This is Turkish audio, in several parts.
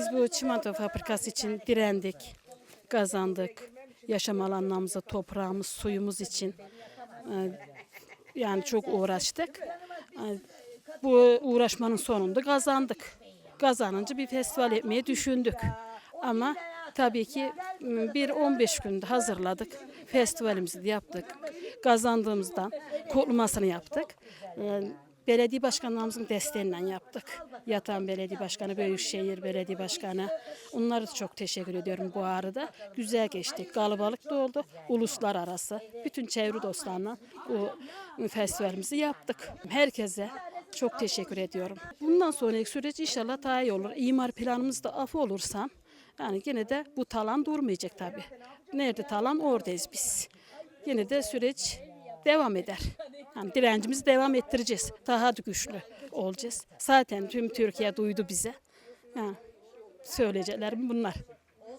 Biz bu çimento fabrikası için direndik, kazandık. Yaşam alanlarımıza, toprağımız, suyumuz için e, yani çok uğraştık. E, Bu uğraşmanın sonunda kazandık. Kazanınca bir festival yapmayı düşündük. Ama tabii ki bir 15 günde hazırladık. Festivalimizi de yaptık. Kazandığımızdan kutlamasını yaptık. Belediye başkanlarımızın desteğiyle yaptık. Yatan Belediye Başkanı, Büyükşehir Belediye Başkanı. Onlara da çok teşekkür ediyorum bu arada. Güzel geçtik. Kalabalık da oldu. Uluslararası. Bütün çevre dostlarla bu festivalimizi yaptık. Herkese çok teşekkür ediyorum. Bundan sonraki süreç inşallah daha iyi olur. İmar planımız da af olursam yani yine de bu talan durmayacak tabii. Nerede talan oradayız biz. Yine de süreç devam eder. Yani direncimizi devam ettireceğiz. Daha da güçlü olacağız. Zaten tüm Türkiye duydu bize. Yani söyleyeceklerim bunlar.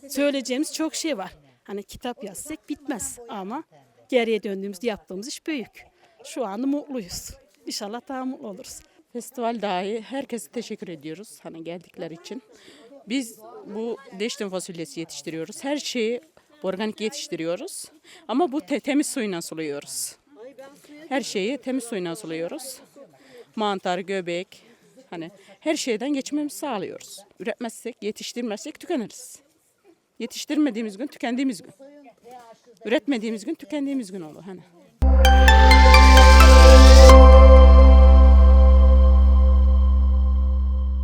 Söyleyeceğimiz çok şey var. Hani kitap yazsak bitmez ama geriye döndüğümüzde yaptığımız iş büyük. Şu anda mutluyuz. İnşallah daha mutlu oluruz. Festival dahi herkese teşekkür ediyoruz hani geldikleri için. Biz bu deştin fasulyesi yetiştiriyoruz. Her şeyi organik yetiştiriyoruz. Ama bu te- temiz suyla suluyoruz. Her şeyi temiz suyla suluyoruz. Mantar, göbek, hani her şeyden geçmemizi sağlıyoruz. Üretmezsek, yetiştirmezsek tükeniriz. Yetiştirmediğimiz gün tükendiğimiz gün. Üretmediğimiz gün tükendiğimiz gün olur hani.